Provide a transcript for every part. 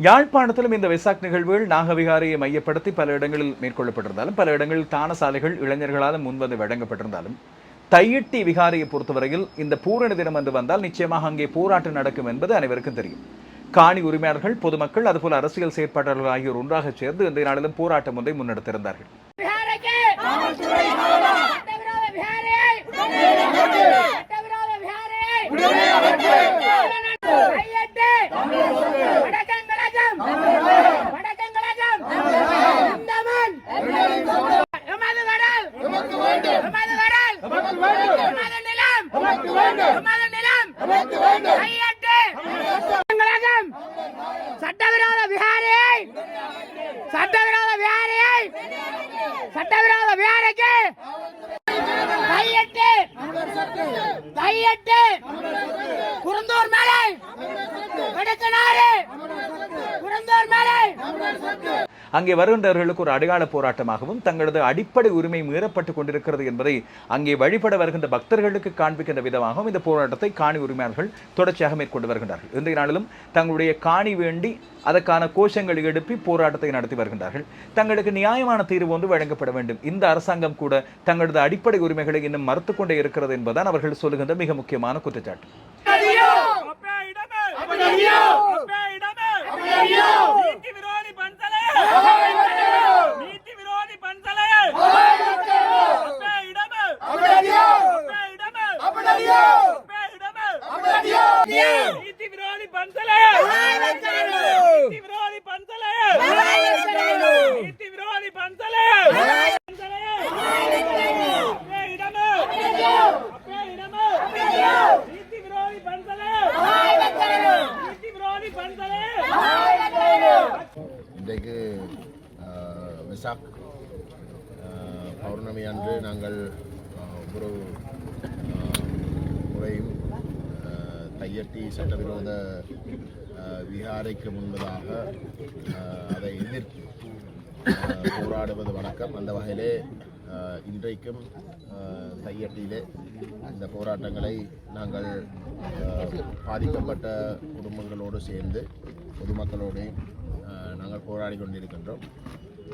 யாழ்ப்பாணத்திலும் இந்த வெசாக் நிகழ்வுகள் நாகவிகாரையை மையப்படுத்தி பல இடங்களில் மேற்கொள்ளப்பட்டிருந்தாலும் பல இடங்களில் தான சாலைகள் இளைஞர்களால் முன்வந்து வழங்கப்பட்டிருந்தாலும் தையிட்டி விகாரையை பொறுத்தவரையில் இந்த பூரண தினம் என்று வந்தால் நிச்சயமாக அங்கே போராட்டம் நடக்கும் என்பது அனைவருக்கும் தெரியும். காணி உரிமையாளர்கள் பொதுமக்கள் அதுபோல அரசியல் செயற்பாட்டாளர்கள் ஆகியோர் ஒன்றாக சேர்ந்து இந்த நாளிலும் போராட்டம் ஒன்றை முன்னெடுத்திருந்தார்கள். அங்கே வருகின்றவர்களுக்கு ஒரு அடையாள போராட்டமாகவும் தங்களது அடிப்படை உரிமை மீறப்பட்டுக் கொண்டிருக்கிறது என்பதை அங்கே வழிபட வருகின்ற பக்தர்களுக்கு காண்பிக்கின்ற விதமாகவும் இந்த போராட்டத்தை காணி உரிமையாளர்கள் தொடர்ச்சியாக மேற்கொண்டு வருகின்றார்கள். இன்றைய நாளிலும் தங்களுடைய காணி வேண்டி அதற்கான கோஷங்களை எழுப்பி போராட்டத்தை நடத்தி வருகின்றார்கள். தங்களுக்கு நியாயமான தீர்வு ஒன்று வழங்கப்பட வேண்டும். இந்த அரசாங்கம் கூட தங்களது அடிப்படை உரிமைகளை இன்னும் மறுத்துக் கொண்டே இருக்கிறது என்பதுதான் அவர்கள் சொல்லுகின்ற மிக முக்கியமான குற்றச்சாட்டு. நீதி விரோதி பன்சலையை. நீதி விரோதி பன்சலையை. நீதி விரோதி பன்சலையை. இயற்றி தையட்டி சட்டவிரோத விகாரைக்கு முன்பதாக அதை எதிர்த்து போராடுவது வணக்கம் அந்த வகையிலே இன்றைக்கும் தையட்டியிலே இந்த போராட்டங்களை நாங்கள் பாதிக்கப்பட்ட குடும்பங்களோடு சேர்ந்து பொதுமக்களோடு நாங்கள் போராடி கொண்டிருக்கின்றோம்.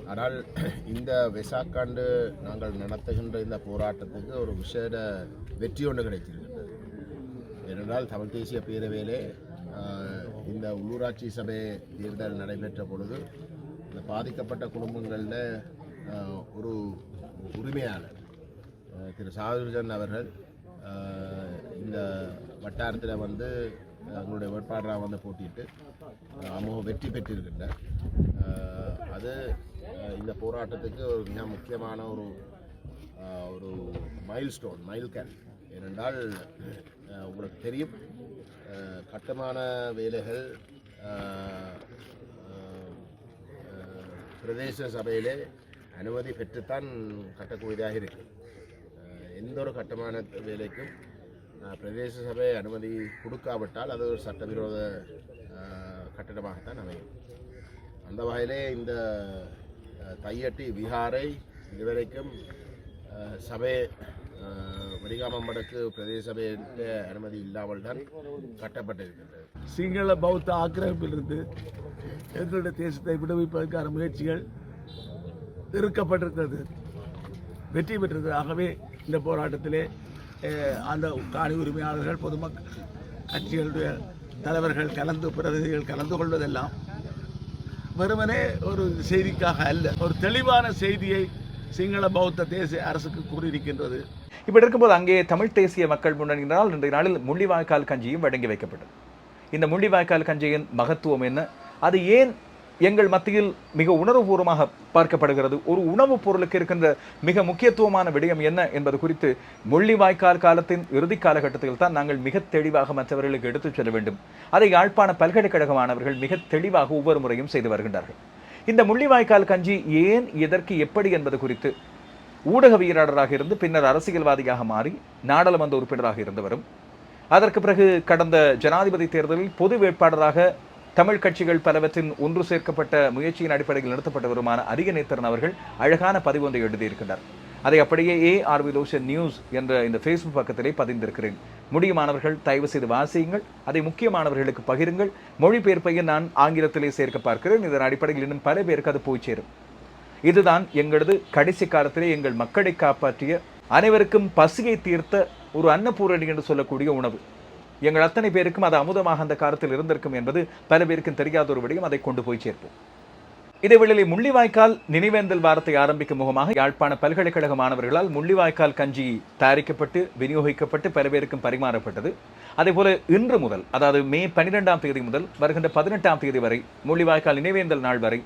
ஆனால் இந்த வெசாக்காண்டு நாங்கள் நடத்துகின்ற இந்த போராட்டத்துக்கு ஒரு விசேட வெற்றி ஒன்று கிடைத்திருக்கின்றது ஏனென்றால் தமிழ் தேசிய பேரவையிலே இந்த உள்ளூராட்சி சபை தேர்தல் நடைபெற்ற பொழுது இந்த பாதிக்கப்பட்ட குடும்பங்களில் ஒரு உரிமையாளர் திரு சாதுர்ஜன் அவர்கள் இந்த வட்டாரத்தில் வந்து அவங்களுடைய வேட்பாளராக வந்து போட்டியிட்டு அமோக வெற்றி பெற்றிருக்கின்றார். அது இந்த போராட்டத்துக்கு ஒரு மிக முக்கியமான ஒரு ஒரு மைல்ஸ்டோன் மைல்கல் ஏனென்றால் உங்களுக்கு தெரியும். கட்டுமான வேலைகள் பிரதேச சபையிலே அனுமதி பெற்றுத்தான் கட்டக்கூடியதாக இருக்கு. எந்த ஒரு கட்டுமான வேலைக்கும் பிரதேச சபை அனுமதி கொடுக்காவிட்டால் அது ஒரு சட்டவிரோத ஆஹ், கட்டடமாகத்தான் அமையும். அந்த வகையிலே இந்த தையட்டி விஹாரை இதுவரைக்கும் சபையை சபை அஹ், பிரதேச சபையிட்ட அனுமதி இல்லாமல் தான் கட்டப்பட்டிருக்கின்றது. சிங்கள பௌத்த ஆக்கிரமிப்பிலிருந்து எங்களுடைய தேசத்தை விடுவிப்பதற்கான முயற்சிகள் இருக்கப்பட்டிருக்கிறது வெற்றி பெற்றது ஆகவே இந்த போராட்டத்திலே அந்த காணி உரிமையாளர்கள் பொதுமக்கள் கட்சிகளுடைய தலைவர்கள் கலந்து பிரதிநிதிகள் கலந்து கொள்வதெல்லாம் வெறுமனே ஒரு செய்திக்காக அல்ல ஒரு தெளிவான செய்தியை சிங்கள பௌத்த தேசிய அரசுக்கு கூறியிருக்கின்றது. இப்படி இருக்கும்போது அங்கே தமிழ் தேசிய மக்கள் முன்னணியினால் இன்றைய நாளில் முள்ளிவாய்க்கால் கஞ்சியும் வழங்கி வைக்கப்பட்டது. இந்த முள்ளிவாய்க்கால் கஞ்சியின் மகத்துவம் என்ன? அது ஏன் எங்கள் மத்தியில் மிக உணர்வுபூர்வமாக பார்க்கப்படுகிறது? ஒரு உணவுப் பொருளுக்கு இருக்கின்ற மிக முக்கியத்துவமான விடயம் என்ன என்பது குறித்து முள்ளிவாய்க்கால் காலத்தின் இறுதி காலகட்டத்தில் தான் நாங்கள் மிக தெளிவாக மற்றவர்களுக்கு எடுத்துச் செல்ல வேண்டும். அதை யாழ்ப்பாண பல்கலைக்கழக மாணவர்கள் மிக தெளிவாக ஒவ்வொரு முறையும் செய்து வருகின்றார்கள். இந்த முள்ளிவாய்க்கால் கஞ்சி ஏன் எதற்கு எப்படி என்பது குறித்து ஊடகவியலாளராக இருந்து பின்னர் அரசியல்வாதியாக மாறி நாடாளுமன்ற உறுப்பினராக இருந்தவரும் அதற்கு பிறகு கடந்த ஜனாதிபதி தேர்தலில் பொது வேட்பாளராக தமிழ் கட்சிகள் பலவற்றின் ஒன்று சேர்க்கப்பட்ட முயற்சியின் அடிப்படையில் நடத்தப்பட்டவருமான அரியநேத்திரன் அவர்கள் அழகான பதிவு ஒன்றை எழுதியிருக்கிறார் அதை அப்படியே ஏ ஆர் விலோஷன் நியூஸ் என்ற இந்த ஃபேஸ்புக் பக்கத்திலே பதிந்திருக்கிறேன். முடியுமானவர்கள் தயவு செய்து வாசியுங்கள். அதை முக்கியமானவர்களுக்கு பகிருங்கள். மொழிபெயர்ப்பையும் நான் ஆங்கிலத்திலே சேர்க்க பார்க்கிறேன். இதன் அடிப்படையில் இன்னும் பல பேருக்கு அது போய் சேரும். இதுதான் எங்களது கடைசி காலத்திலே எங்கள் மக்களை காப்பாற்றிய அனைவருக்கும் பசியை தீர்த்த ஒரு அன்னபூரணி என்று சொல்லக்கூடிய உணவு. எங்கள் அத்தனை பேருக்கும் அது அமுதமாக அந்த காலத்தில் இருந்திருக்கும் என்பது பல பேருக்கும் தெரியாத ஒரு விடயம். அதை கொண்டு போய் சேர்ப்போம். இதேவேளையில் முள்ளிவாய்க்கால் நினைவேந்தல் வாரத்தை ஆரம்பிக்கும் முகமாக யாழ்ப்பாண பல்கலைக்கழக மாணவர்களால் முள்ளிவாய்க்கால் கஞ்சி தயாரிக்கப்பட்டு விநியோகிக்கப்பட்டு பல பேருக்கும் பரிமாறப்பட்டது. அதேபோல இன்று முதல் அதாவது மே பன்னிரெண்டாம் தேதி முதல் வருகின்ற பதினெட்டாம் தேதி வரை முள்ளிவாய்க்கால் நினைவேந்தல் நாள் வரை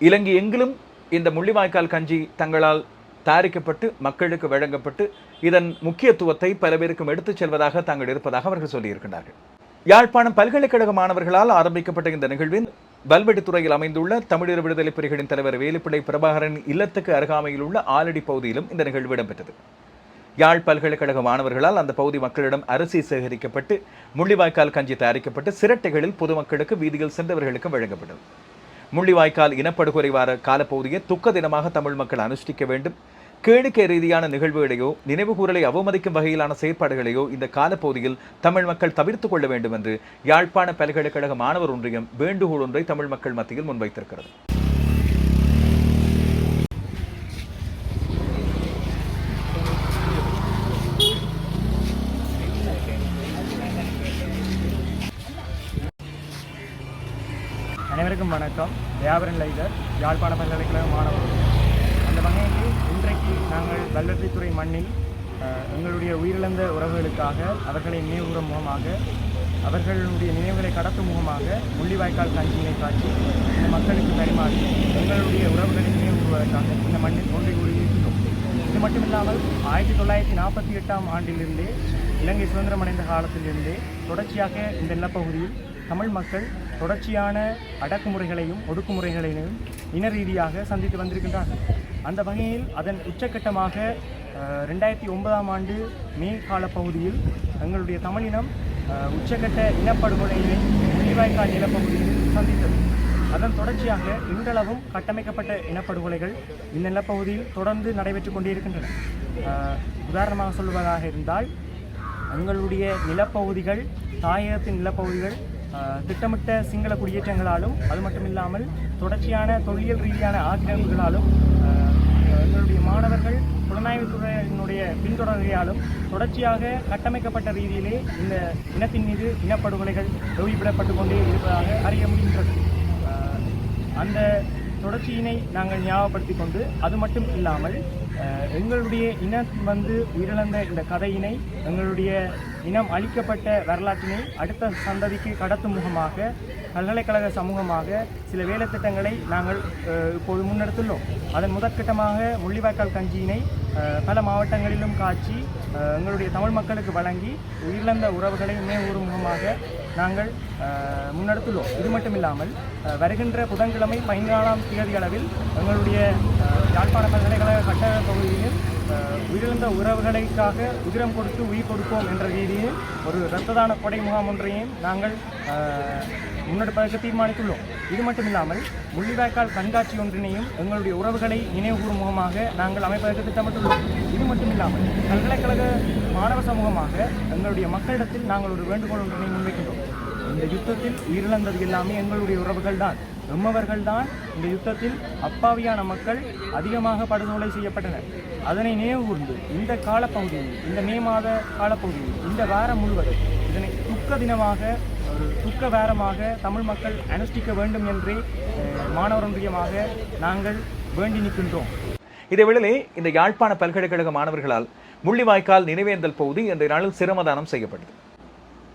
இலங்கை எங்கிலும் இந்த முள்ளிவாய்க்கால் கஞ்சி தங்களால் தயாரிக்கப்பட்டு மக்களுக்கு வழங்கப்பட்டு இதன் முக்கியத்துவத்தை பல பேருக்கும் எடுத்துச் செல்வதாக தாங்கள் இருப்பதாக அவர்கள் சொல்லியிருக்கிறார்கள் யாழ்ப்பாணம் பல்கலைக்கழக மாணவர்களால் ஆரம்பிக்கப்பட்ட இந்த நிகழ்வின் வல்வெட்டித்துறையில் அமைந்துள்ள தமிழர் விடுதலை புலிகளின் தலைவர் வேலுப்பிள்ளை பிரபாகரன் இல்லத்துக்கு அருகாமையில் உள்ள ஆலடி பகுதியிலும் இந்த நிகழ்வு இடம்பெற்றது. யாழ் பல்கலைக்கழக மாணவர்களால் அந்த பகுதி மக்களிடம் அரிசி சேகரிக்கப்பட்டு முள்ளிவாய்க்கால் கஞ்சி தயாரிக்கப்பட்டு சிரட்டைகளில் பொதுமக்களுக்கு வீதியில் சென்றவர்களுக்கு வழங்கப்பட்டது. முள்ளிவாய்க்கால் இனப்படுகொலை வார காலப்பகுதியை துக்க தினமாக தமிழ் மக்கள் அனுஷ்டிக்க வேண்டும். கேளிக்கை ரீதியான நிகழ்வுகளையோ நினைவுகூரலை அவமதிக்கும் வகையிலான செயற்பாடுகளையோ இந்த காலப்பகுதியில் தமிழ் மக்கள் தவிர்த்து கொள்ள வேண்டும் என்று யாழ்ப்பாண பல்கலைக்கழக மாணவர் ஒன்றியம் வேண்டுகோள் ஒன்றை தமிழ் மக்கள் மத்தியில் முன்வைத்திருக்கிறது. அனைவருக்கும் வணக்கம். வியாபாரம் லைதர் யாழ்ப்பாண பல்கலைக்கழக மாணவர்கள் வகையில் இன்றைக்கு நாங்கள் வல்லற்றித்துறை மண்ணில் எங்களுடைய உயிரிழந்த உறவுகளுக்காக அவர்களை நினைவுகூறும் முகமாக அவர்களுடைய நினைவுகளை கடத்தும் முகமாக முள்ளிவாய்க்கால் கஞ்சியினை காட்சி இந்த மக்களுக்கு பரிமாறி எங்களுடைய உறவுகளை நினைவுகூறுவதற்காக இந்த மண்ணில் ஒன்றை கூறியிருக்கிறோம் இது மட்டுமில்லாமல் ஆயிரத்தி தொள்ளாயிரத்தி நாற்பத்தி எட்டாம் ஆண்டிலிருந்தே இலங்கை சுதந்திரம் அடைந்த காலத்திலிருந்தே தொடர்ச்சியாக இந்த நிலப்பகுதியில் தமிழ் மக்கள் தொடர்ச்சியான அடக்குமுறைகளையும் ஒடுக்குமுறைகளையும் இன ரீதியாக சந்தித்து வந்திருக்கின்றார்கள். அந்த வகையில் அதன் உச்சக்கட்டமாக ரெண்டாயிரத்தி ஒன்பதாம் ஆண்டு மே காலப்பகுதியில் எங்களுடைய தமிழினம் உச்சக்கட்ட இனப்படுகொலையை முள்ளிவாய்க்கால் நிலப்பகுதியில் சந்தித்தது. அதன் தொடர்ச்சியாக இன்றளவும் கட்டமைக்கப்பட்ட இனப்படுகொலைகள் இந்த நிலப்பகுதியில் தொடர்ந்து நடைபெற்று கொண்டிருக்கின்றன. உதாரணமாக சொல்வதாக இருந்தால் எங்களுடைய நிலப்பகுதிகள் தாயகத்தின் நிலப்பகுதிகள் திட்டமிட்ட சிங்கள குடியேற்றங்களாலும் அது மட்டுமில்லாமல் தொடர்ச்சியான தொழில் ரீதியான ஆக்கிரமிப்புகளாலும் எங்களுடைய மாணவர்கள் புலனாய்வுத்துறையினுடைய பின்தொடர்கையாலும் தொடர்ச்சியாக கட்டமைக்கப்பட்ட ரீதியிலே இந்த இனத்தின் மீது இனப்படுகொலைகள் வெளியிடப்பட்டு கொண்டே இருப்பதாக அறிய முடிகின்றது. அந்த தொடர்ச்சியினை நாங்கள் ஞாபகப்படுத்திக் கொண்டு அது மட்டும் இல்லாமல் எங்களுடைய இனம் வந்து உயிரிழந்த இந்த கதையினை எங்களுடைய இனம் அளிக்கப்பட்ட வரலாற்றினை அடுத்த சந்ததிக்கு கடத்தும் முகமாக பல்கலைக்கழக சமூகமாக சில வேலைத்திட்டங்களை நாங்கள் இப்போது முன்னெடுத்துள்ளோம். அதன் முதற்கட்டமாக முள்ளிவாய்க்கால் கஞ்சியினை பல மாவட்டங்களிலும் காட்சி எங்களுடைய தமிழ் மக்களுக்கு வழங்கி உயிரிழந்த உறவுகளை நினைவுறும் முகமாக நாங்கள் முன்னெடுத்துள்ளோம். இது மட்டும் இல்லாமல் வருகின்ற புதன்கிழமை பதினாலாம் தேதி அளவில் எங்களுடைய யாழ்ப்பாண பல்கலைக்கழக கட்டக தொகுதியில் உயிரிழந்த உறவுகளுக்காக உதிரம் கொடுத்து உயிர் கொடுப்போம் என்ற ரீதியில் ஒரு இரத்த தான கொடை முகாம் ஒன்றையும் நாங்கள் முன்னெடுப்பதற்கு தீர்மானித்துள்ளோம். இது மட்டும் இல்லாமல் முள்ளிவாய்க்கால் கண்காட்சி ஒன்றினையும் எங்களுடைய உறவுகளை நினைவுகூறும் முகமாக நாங்கள் அமைப்பதற்கு திட்டமிட்டுள்ளோம். இது மட்டும் இல்லாமல் பல்கலைக்கழக மாணவ சமூகமாக எங்களுடைய மக்களிடத்தில் நாங்கள் ஒரு வேண்டுகோள் ஒன்றினை முன்வைக்கின்றோம். இந்த யுத்தத்தில் உயிரிழந்தது எல்லாமே எங்களுடைய உறவுகள் தான் எம்மவர்கள் தான் இந்த யுத்தத்தில் அப்பாவியான மக்கள் அதிகமாக படுகொலை செய்யப்பட்டனர். அதனை நினைவுகூர்ந்து இந்த காலப்பகுதியில் இந்த மே மாத காலப்பகுதியில் இந்த வாரம் முழுவதும் இதனை துக்க தினமாக ஒரு துக்க வாரமாக தமிழ் மக்கள் அனுஷ்டிக்க வேண்டும் என்றே மாணவரொன்றியமாக நாங்கள் வேண்டி நிற்கின்றோம். இதேவேளை இந்த யாழ்ப்பாண பல்கலைக்கழக மாணவர்களால் முள்ளிவாய்க்கால் நினைவேந்தல் பகுதி இன்றைய நாளில் சிரமதானம் செய்யப்பட்டது.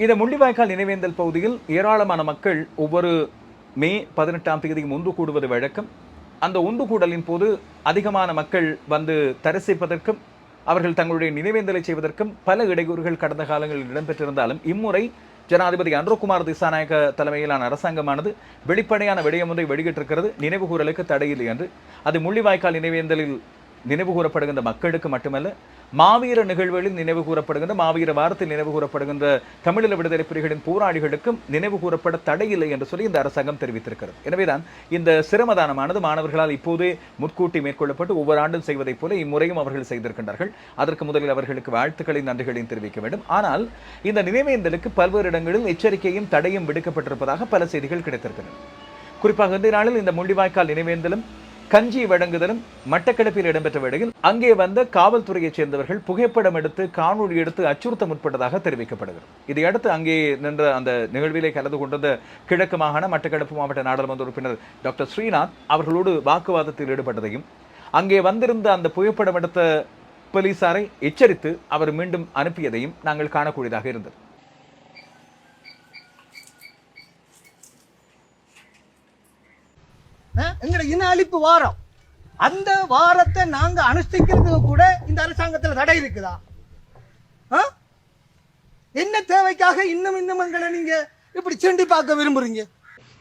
இந்த முள்ளிவாய்க்கால் நினைவேந்தல் பகுதியில் ஏராளமான மக்கள் ஒவ்வொரு மே பதினெட்டாம் தேதியும் ஒன்று கூடுவது வழக்கம். அந்த ஒன்று கூடலின் போது அதிகமான மக்கள் வந்து தரிசிப்பதற்கும் அவர்கள் தங்களுடைய நினைவேந்தலை செய்வதற்கும் பல இடையூறுகள் கடந்த காலங்களில் இடம்பெற்றிருந்தாலும் இம்முறை ஜனாதிபதி அன்ரோகுமார் திசாநாயக்க தலைமையிலான அரசாங்கமானது வெளிப்படையான விடயம் ஒன்றை வெளியிட்டிருக்கிறது. நினைவுகூரலுக்கு தடையில்லை என்று. அது முள்ளிவாய்க்கால் நினைவேந்தலில் நினைவு கூறப்படுகின்ற மக்களுக்கு மட்டுமல்ல மாவீர நிகழ்வுகளில் நினைவு கூறப்படுகின்ற மாவீர வாரத்தில் நினைவு கூறப்படுகின்ற தமிழீழ விடுதலை புலிகளின் போராளிகளுக்கும் நினைவு கூறப்பட தடையில்லை என்று சொல்லி இந்த அரசாங்கம் தெரிவித்திருக்கிறது. எனவேதான் இந்த சிரமதானமானது மாணவர்களால் இப்போதே முற்கூட்டி மேற்கொள்ளப்பட்டு ஒவ்வொரு ஆண்டும் செய்வதைப் போல இம்முறையும் அவர்கள் செய்திருக்கின்றார்கள். அதற்கு முதலில் அவர்களுக்கு வாழ்த்துக்களையும் நன்றிகளையும் தெரிவிக்க வேண்டும். ஆனால் இந்த நினைவேந்தலுக்கு பல்வேறு இடங்களில் எச்சரிக்கையும் தடையும் விடுக்கப்பட்டிருப்பதாக பல செய்திகள் கிடைத்திருக்கின்றன. குறிப்பாக இந்த நாளில் இந்த முள்ளிவாய்க்கால் நினைவேந்தலும் கஞ்சி வழங்குதலும் மட்டக்களப்பில் இடம்பெற்ற வேளையில் அங்கே வந்த காவல்துறையைச் சேர்ந்தவர்கள் புகைப்படம் எடுத்து காணொளி எடுத்து அச்சுறுத்த முற்பட்டதாக தெரிவிக்கப்படுகிறது. இதையடுத்து அங்கே நின்ற அந்த நிகழ்விலே கலந்து கொண்டிருந்த கிழக்கு மாகாண மட்டக்களப்பு மாவட்ட நாடாளுமன்ற உறுப்பினர் டாக்டர் ஸ்ரீநாத் அவர்களோடு வாக்குவாதத்தில் ஈடுபட்டதையும் அங்கே வந்திருந்த அந்த புகைப்படம் எடுத்த போலீசாரை எச்சரித்து அவர் மீண்டும் அனுப்பியதையும் நாங்கள் காணக்கூடியதாக இருந்தது. எங்களை இன அழிப்பு வாரம். அந்த வாரத்தை நாங்க அனுஷ்டிக்கிறதுக்கு கூட இந்த அரசாங்கத்துல தடை இருக்குதா? ஆ? என்ன தேவைக்காக இன்னும் இன்னும் எங்களை நீங்க இப்படி செண்டி பார்க்க விரும்புறீங்க?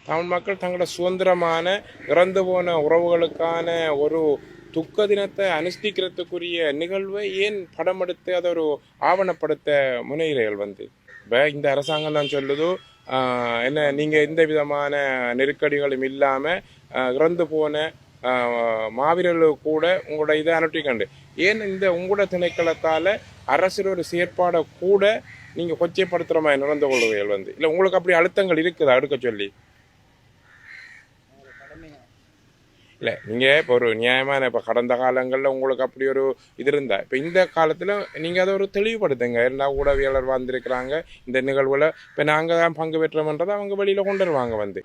தமிழ் மக்கள் தங்களோட சுதந்திரமான இறந்து போன உறவுகளுக்கான ஒரு துக்க தினத்தை அனுஷ்டிக்கிறதுக்குரிய நிகழ்வை ஏன் படம் எடுத்து அதை ஒரு ஆவணப்படுத்த முனைகிறீர்கள் வந்து? இப்போ இந்த அரசாங்கம் தான் சொல்லுது என்ன நீங்கள் எந்த விதமான நெருக்கடிகளும் இல்லாமல் இறந்து போன மாவீரர்கள் மாவீரர்களுக்கு கூட உங்களோட இதை அனுப்பிக்கண்டு. ஏன் இந்த உங்களோட திணைக்களத்தால் அரசின் ஒரு செயற்பாடை கூட நீங்கள் கொச்சைப்படுத்துகிற மாதிரி நடந்து கொள்வீர்கள் வந்து? இல்லை உங்களுக்கு அப்படி அழுத்தங்கள் இருக்குதா? எடுக்க சொல்லி. இல்லை நீங்கள் இப்போ ஒரு நியாயமான இப்போ கடந்த காலங்களில் உங்களுக்கு அப்படி ஒரு இது இருந்தா இப்போ இந்த காலத்தில் நீங்கள் அதை ஒரு தெளிவுபடுத்துங்க. என்ன ஊடகவியலர் வந்திருக்கிறாங்க இந்த நிகழ்வில் இப்போ நாங்கள் தான் பங்கு பெற்றோம்ன்றதை அவங்க வெளியில் கொண்டு வருவாங்க வந்து.